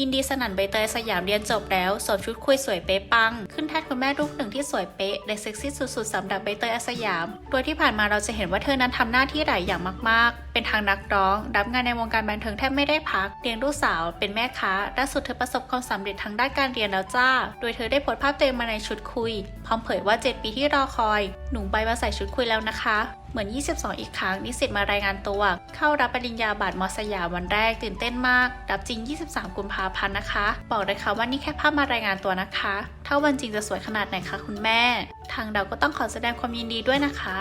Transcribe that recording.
ยินดีสนั่นใบเตยสยามเรียนจบแล้วสวมชุดคุยสวยเป๊ะปัง ขึ้นแท่นคุณแม่ลูกหนึ่งที่สวยเป๊ะและเซ็กซี่สุดๆสำหรับใบเตยอสยาม โดยที่ผ่านมาเราจะเห็นว่าเธอนั้นทำหน้าที่หลายอย่างมากๆ เป็นทางนักร้อง รับงานในวงการบันเทิงแทบไม่ได้พักเลี้ยงลูกสาว เป็นแม่ค้าล่าสุดเธอประสบความสำเร็จทางด้านการเรียนแล้วจ้า โดยเธอได้โพสต์ภาพตัวเองมาในชุดคุย พร้อมเผยว่า 7 ปีที่รอคอย หนูใบมาใส่ชุดคุยแล้วนะคะเหมือน 22 อีกครั้ง นิสิตมารายงานตัว เข้ารับปริญญาบัตรมสยามวันแรกตื่นเต้นมาก รับจริง 23 กุมภาพันธ์นะคะ บอกเลยค่ะว่านี่แค่ภาพมารายงานตัวนะคะ ถ้าวันจริงจะสวยขนาดไหนคะคุณแม่ ทางเราก็ต้องขอแสดงความยินดีด้วยนะคะ